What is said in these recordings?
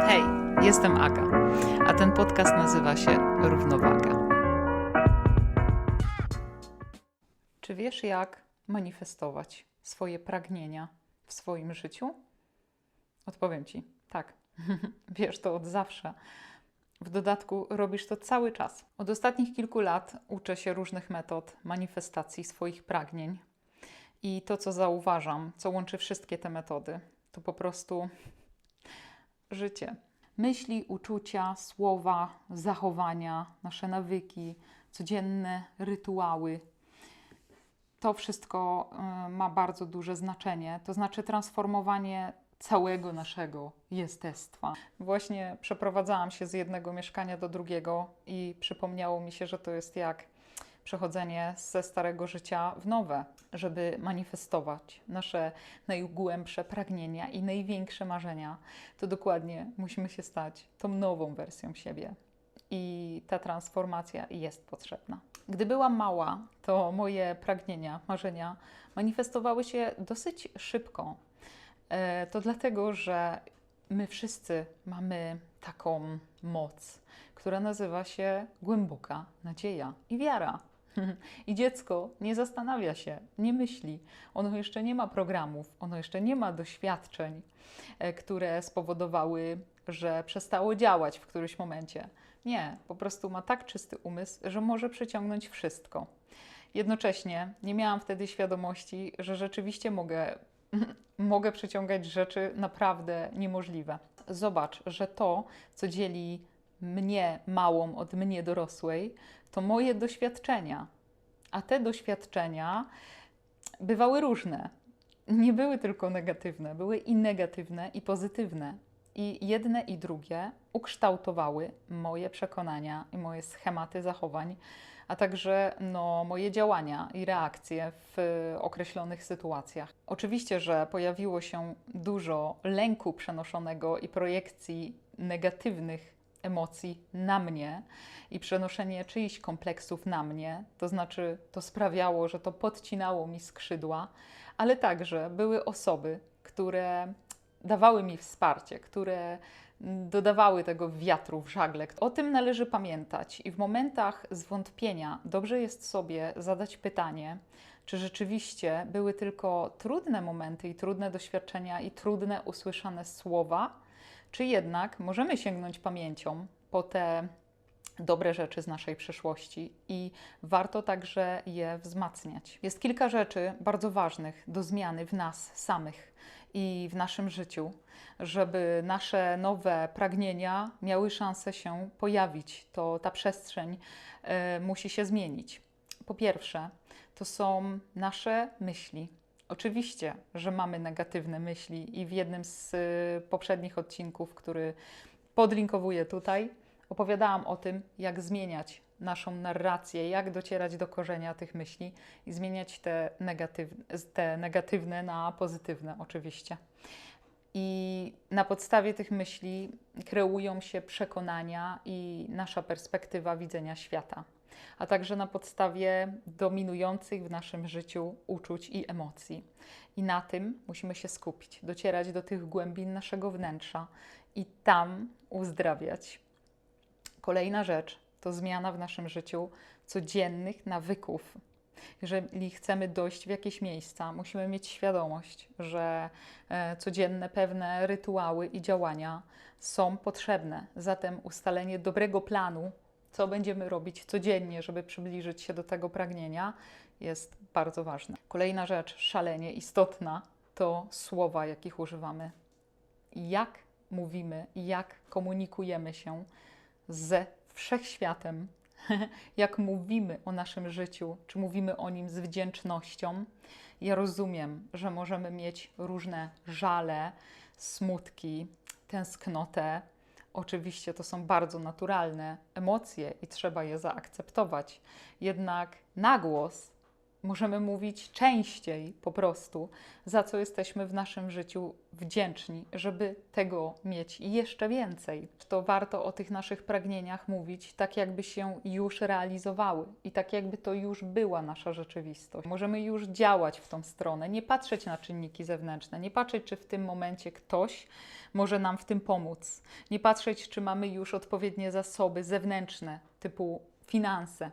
Hej, jestem Aga, a ten podcast nazywa się Równowaga. Czy wiesz, jak manifestować swoje pragnienia w swoim życiu? Odpowiem ci tak. wiesz to od zawsze. W dodatku robisz to cały czas. Od ostatnich kilku lat uczę się różnych metod manifestacji swoich pragnień. I to, co zauważam, co łączy wszystkie te metody, to po prostu życie. Myśli, uczucia, słowa, zachowania, nasze nawyki, codzienne rytuały. To wszystko y, ma bardzo duże znaczenie, to znaczy transformowanie całego naszego jestestwa. Właśnie przeprowadzałam się z jednego mieszkania do drugiego i przypomniało mi się, że to jest jak przechodzenie ze starego życia w nowe, żeby manifestować nasze najgłębsze pragnienia i największe marzenia, to dokładnie musimy się stać tą nową wersją siebie. I ta transformacja jest potrzebna. Gdy byłam mała, to moje pragnienia, marzenia manifestowały się dosyć szybko. E, to dlatego, że my wszyscy mamy taką moc, która nazywa się głęboka nadzieja i wiara. I dziecko nie zastanawia się, nie myśli. Ono jeszcze nie ma programów, ono jeszcze nie ma doświadczeń, e, które spowodowały, że przestało działać w którymś momencie. Nie, po prostu ma tak czysty umysł, że może przyciągnąć wszystko. Jednocześnie nie miałam wtedy świadomości, że rzeczywiście mogę, mogę przyciągać rzeczy naprawdę niemożliwe. Zobacz, że to, co dzieli mnie małą od mnie dorosłej, to moje doświadczenia. A te doświadczenia bywały różne. Nie były tylko negatywne, były i negatywne, i pozytywne. I jedne i drugie ukształtowały moje przekonania i moje schematy zachowań, a także no, moje działania i reakcje w określonych sytuacjach. Oczywiście, że pojawiło się dużo lęku przenoszonego i projekcji negatywnych emocji na mnie i przenoszenie czyichś kompleksów na mnie, to znaczy to sprawiało, że to podcinało mi skrzydła, ale także były osoby, które dawały mi wsparcie, które dodawały tego wiatru w żagle. O tym należy pamiętać i w momentach zwątpienia dobrze jest sobie zadać pytanie, czy rzeczywiście były tylko trudne momenty i trudne doświadczenia i trudne usłyszane słowa, czy jednak możemy sięgnąć pamięcią po te dobre rzeczy z naszej przeszłości i warto także je wzmacniać. Jest kilka rzeczy bardzo ważnych do zmiany w nas samych i w naszym życiu, żeby nasze nowe pragnienia miały szansę się pojawić. To ta przestrzeń y, musi się zmienić. Po pierwsze, to są nasze myśli. Oczywiście, że mamy negatywne myśli, i w jednym z y, poprzednich odcinków, który podlinkowuję tutaj, opowiadałam o tym, jak zmieniać naszą narrację, jak docierać do korzenia tych myśli i zmieniać te, negatywne, te negatywne na pozytywne, oczywiście. I na podstawie tych myśli kreują się przekonania i nasza perspektywa widzenia świata, a także na podstawie dominujących w naszym życiu uczuć i emocji. I na tym musimy się skupić, docierać do tych głębin naszego wnętrza i tam uzdrawiać. Kolejna rzecz to zmiana w naszym życiu codziennych nawyków. Jeżeli chcemy dojść w jakieś miejsca, musimy mieć świadomość, że e, codzienne pewne rytuały i działania są potrzebne. Zatem ustalenie dobrego planu, co będziemy robić codziennie, żeby przybliżyć się do tego pragnienia, jest bardzo ważne. Kolejna rzecz, szalenie istotna, to słowa, jakich używamy. Jak mówimy, jak komunikujemy się ze wszechświatem, jak mówimy o naszym życiu, czy mówimy o nim z wdzięcznością. Ja rozumiem, że możemy mieć różne żale, smutki, tęsknotę. Oczywiście to są bardzo naturalne emocje i trzeba je zaakceptować. Jednak na głos Możemy mówić częściej po prostu, za co jesteśmy w naszym życiu wdzięczni, żeby tego mieć jeszcze więcej. To warto o tych naszych pragnieniach mówić, tak jakby się już realizowały i tak jakby to już była nasza rzeczywistość. Możemy już działać w tą stronę, nie patrzeć na czynniki zewnętrzne, nie patrzeć, czy w tym momencie ktoś może nam w tym pomóc, nie patrzeć, czy mamy już odpowiednie zasoby zewnętrzne, typu finanse.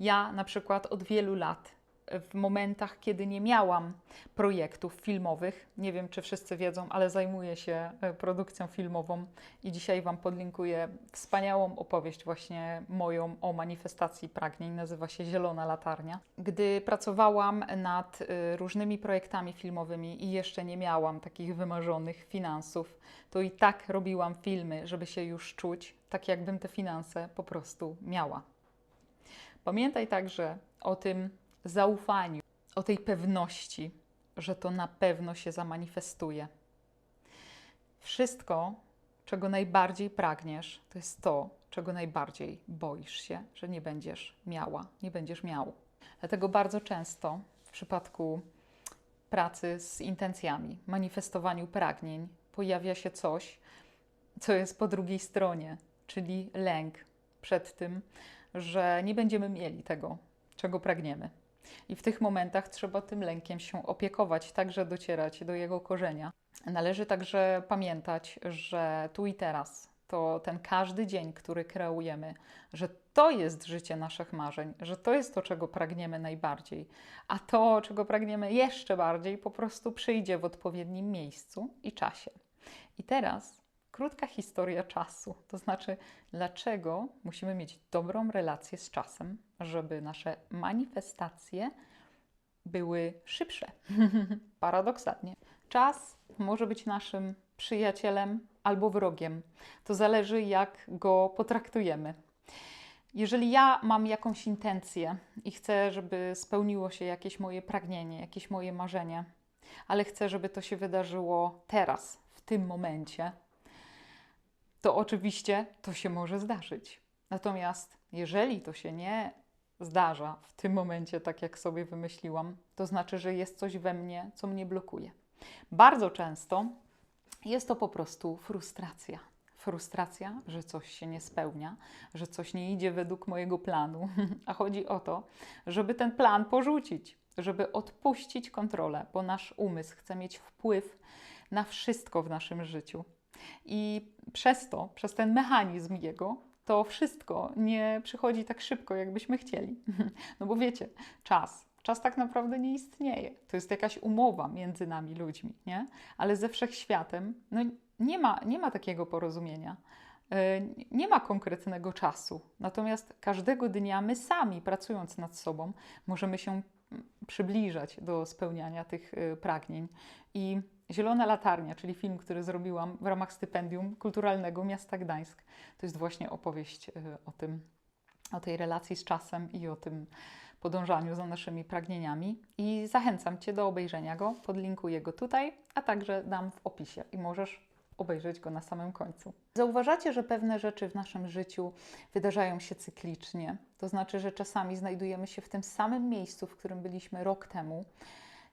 Ja na przykład od wielu lat w momentach, kiedy nie miałam projektów filmowych. Nie wiem, czy wszyscy wiedzą, ale zajmuję się e, produkcją filmową i dzisiaj Wam podlinkuję wspaniałą opowieść, właśnie moją o manifestacji pragnień. Nazywa się Zielona Latarnia. Gdy pracowałam nad e, różnymi projektami filmowymi i jeszcze nie miałam takich wymarzonych finansów, to i tak robiłam filmy, żeby się już czuć tak, jakbym te finanse po prostu miała. Pamiętaj także o tym, zaufaniu, o tej pewności, że to na pewno się zamanifestuje. Wszystko, czego najbardziej pragniesz, to jest to, czego najbardziej boisz się, że nie będziesz miała, nie będziesz miał. Dlatego bardzo często w przypadku pracy z intencjami, manifestowaniu pragnień, pojawia się coś, co jest po drugiej stronie, czyli lęk przed tym, że nie będziemy mieli tego, czego pragniemy. I w tych momentach trzeba tym lękiem się opiekować, także docierać do jego korzenia. Należy także pamiętać, że tu i teraz to ten każdy dzień, który kreujemy, że to jest życie naszych marzeń, że to jest to, czego pragniemy najbardziej, a to, czego pragniemy jeszcze bardziej, po prostu przyjdzie w odpowiednim miejscu i czasie. I teraz krótka historia czasu, to znaczy, dlaczego musimy mieć dobrą relację z czasem, żeby nasze manifestacje były szybsze. Paradoksalnie. Czas może być naszym przyjacielem albo wrogiem. To zależy, jak go potraktujemy. Jeżeli ja mam jakąś intencję i chcę, żeby spełniło się jakieś moje pragnienie, jakieś moje marzenie, ale chcę, żeby to się wydarzyło teraz, w tym momencie, to oczywiście to się może zdarzyć. Natomiast jeżeli to się nie zdarza w tym momencie, tak jak sobie wymyśliłam, to znaczy, że jest coś we mnie, co mnie blokuje. Bardzo często jest to po prostu frustracja. Frustracja, że coś się nie spełnia, że coś nie idzie według mojego planu, a chodzi o to, żeby ten plan porzucić, żeby odpuścić kontrolę, bo nasz umysł chce mieć wpływ na wszystko w naszym życiu. I przez to, przez ten mechanizm jego, to wszystko nie przychodzi tak szybko, jakbyśmy chcieli. No bo wiecie, czas. Czas tak naprawdę nie istnieje. To jest jakaś umowa między nami ludźmi, nie? Ale ze wszechświatem no, nie, ma, nie ma takiego porozumienia. E, nie ma konkretnego czasu. Natomiast każdego dnia my sami, pracując nad sobą, możemy się przybliżać do spełniania tych e, pragnień. I Zielona Latarnia, czyli film, który zrobiłam w ramach stypendium kulturalnego miasta Gdańsk, to jest właśnie opowieść e, o tym, o tej relacji z czasem i o tym podążaniu za naszymi pragnieniami. I zachęcam Cię do obejrzenia go, podlinkuję go tutaj, a także dam w opisie i możesz obejrzeć go na samym końcu. Zauważacie, że pewne rzeczy w naszym życiu wydarzają się cyklicznie. To znaczy, że czasami znajdujemy się w tym samym miejscu, w którym byliśmy rok temu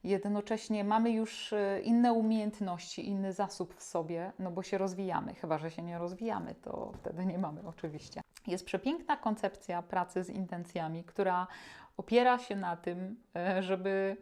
jednocześnie mamy już e, inne umiejętności, inny zasób w sobie, no bo się rozwijamy. Chyba, że się nie rozwijamy, to wtedy nie mamy oczywiście. Jest przepiękna koncepcja pracy z intencjami, która opiera się na tym, e, żeby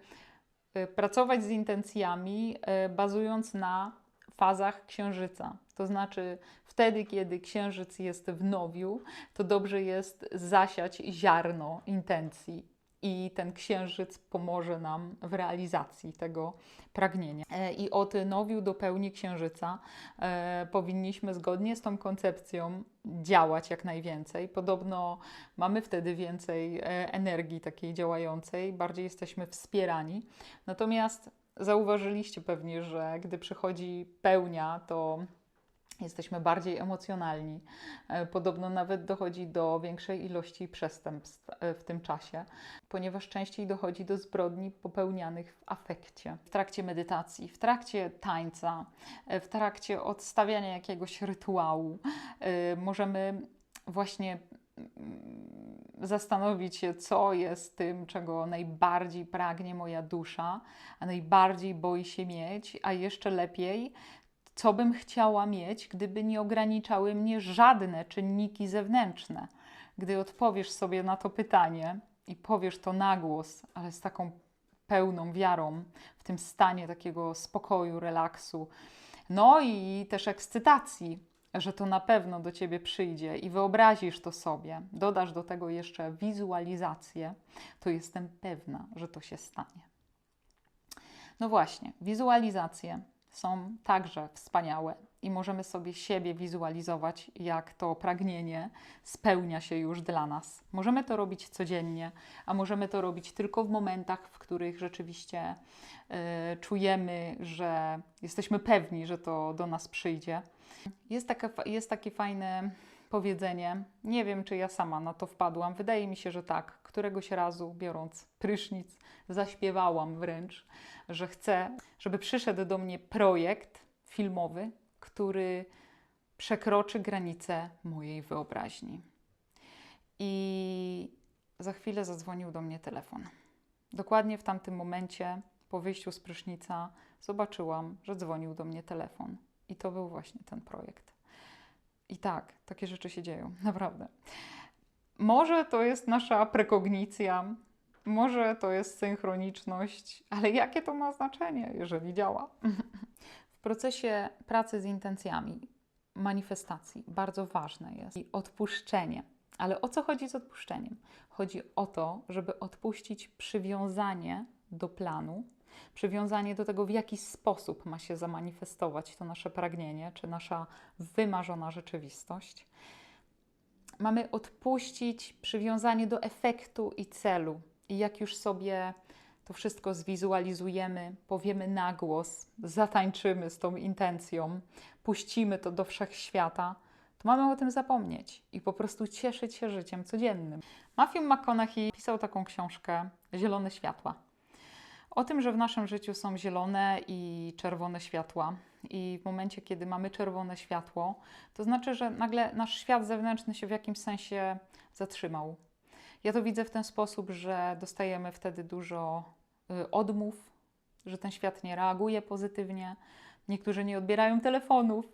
e, pracować z intencjami bazując na fazach księżyca. To znaczy, wtedy, kiedy księżyc jest w nowiu, to dobrze jest zasiać ziarno intencji i ten księżyc pomoże nam w realizacji tego pragnienia. E, I od nowiu do pełni księżyca e, powinniśmy zgodnie z tą koncepcją działać jak najwięcej. Podobno mamy wtedy więcej e, energii takiej działającej, bardziej jesteśmy wspierani. Natomiast zauważyliście pewnie, że gdy przychodzi pełnia, to Jesteśmy bardziej emocjonalni. E, podobno nawet dochodzi do większej ilości przestępstw e, w tym czasie, ponieważ częściej dochodzi do zbrodni popełnianych w afekcie, w trakcie medytacji, w trakcie tańca, e, w trakcie odstawiania jakiegoś rytuału. Możemy właśnie mm, zastanowić się, co jest tym, czego najbardziej pragnie moja dusza, a najbardziej boi się mieć, a jeszcze lepiej, co bym chciała mieć, gdyby nie ograniczały mnie żadne czynniki zewnętrzne. Gdy odpowiesz sobie na to pytanie i powiesz to na głos, ale z taką pełną wiarą, w tym stanie takiego spokoju, relaksu, no i też ekscytacji, że to na pewno do ciebie przyjdzie i wyobrazisz to sobie, dodasz do tego jeszcze wizualizację, to jestem pewna, że to się stanie. No właśnie, wizualizacje są także wspaniałe i możemy sobie siebie wizualizować, jak to pragnienie spełnia się już dla nas. Możemy to robić codziennie, a możemy to robić tylko w momentach, w których rzeczywiście y, czujemy, że jesteśmy pewni, że to do nas przyjdzie. Jest, taka, jest takie fajne powiedzenie, nie wiem czy ja sama na to wpadłam, wydaje mi się, że tak. Któregoś razu, biorąc prysznic, zaśpiewałam wręcz, że chcę, żeby przyszedł do mnie projekt filmowy, który przekroczy granice mojej wyobraźni. I za chwilę zadzwonił do mnie telefon. Dokładnie w tamtym momencie, po wyjściu z prysznica, zobaczyłam, że dzwonił do mnie telefon. I to był właśnie ten projekt. I tak, takie rzeczy się dzieją, naprawdę. Może to jest nasza prekognicja, może to jest synchroniczność, ale jakie to ma znaczenie, jeżeli działa? W procesie pracy z intencjami, manifestacji, bardzo ważne jest odpuszczenie. Ale o co chodzi z odpuszczeniem? Chodzi o to, żeby odpuścić przywiązanie do planu, przywiązanie do tego, w jaki sposób ma się zamanifestować to nasze pragnienie, czy nasza wymarzona rzeczywistość. Mamy odpuścić przywiązanie do efektu i celu. I jak już sobie to wszystko zwizualizujemy, powiemy na głos, zatańczymy z tą intencją, puścimy to do wszechświata, to mamy o tym zapomnieć i po prostu cieszyć się życiem codziennym. Matthew McConaughey pisał taką książkę Zielone światła. O tym, że w naszym życiu są zielone i czerwone światła, i w momencie, kiedy mamy czerwone światło, to znaczy, że nagle nasz świat zewnętrzny się w jakimś sensie zatrzymał. Ja to widzę w ten sposób, że dostajemy wtedy dużo y, odmów, że ten świat nie reaguje pozytywnie, niektórzy nie odbierają telefonów.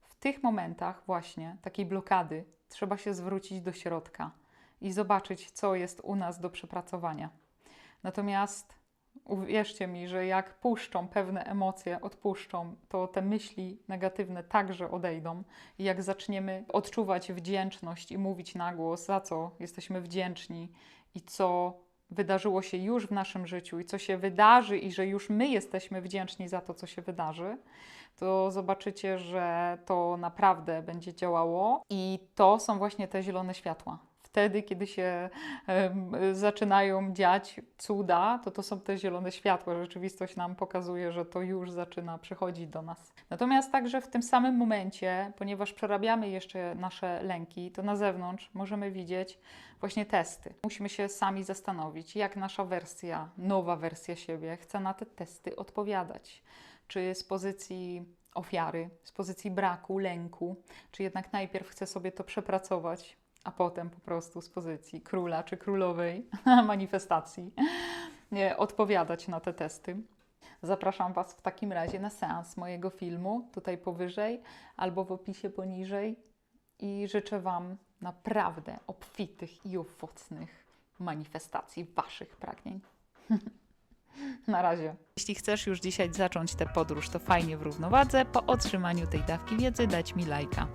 W tych momentach, właśnie takiej blokady, trzeba się zwrócić do środka i zobaczyć, co jest u nas do przepracowania. Natomiast uwierzcie mi, że jak puszczą pewne emocje, odpuszczą, to te myśli negatywne także odejdą. I jak zaczniemy odczuwać wdzięczność i mówić na głos, za co jesteśmy wdzięczni i co wydarzyło się już w naszym życiu i co się wydarzy, i że już my jesteśmy wdzięczni za to, co się wydarzy, to zobaczycie, że to naprawdę będzie działało. I to są właśnie te zielone światła wtedy, kiedy się zaczynają dziać cuda, to to są te zielone światła. Rzeczywistość nam pokazuje, że to już zaczyna przychodzić do nas. Natomiast także w tym samym momencie, ponieważ przerabiamy jeszcze nasze lęki, to na zewnątrz możemy widzieć właśnie testy. Musimy się sami zastanowić, jak nasza wersja, nowa wersja siebie chce na te testy odpowiadać. Czy z pozycji ofiary, z pozycji braku, lęku, czy jednak najpierw chce sobie to przepracować, a potem po prostu z pozycji króla czy królowej manifestacji nie, odpowiadać na te testy. Zapraszam Was w takim razie na seans mojego filmu, tutaj powyżej albo w opisie poniżej i życzę Wam naprawdę obfitych i owocnych manifestacji Waszych pragnień. Na razie. Jeśli chcesz już dzisiaj zacząć tę podróż, to fajnie w równowadze. Po otrzymaniu tej dawki wiedzy dać mi lajka.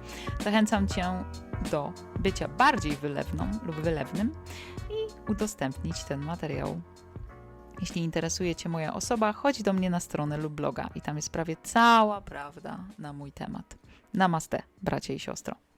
Zachęcam Cię do bycia bardziej wylewną lub wylewnym i udostępnić ten materiał. Jeśli interesuje Cię moja osoba, chodź do mnie na stronę lub bloga i tam jest prawie cała prawda na mój temat. Namaste, bracie i siostro.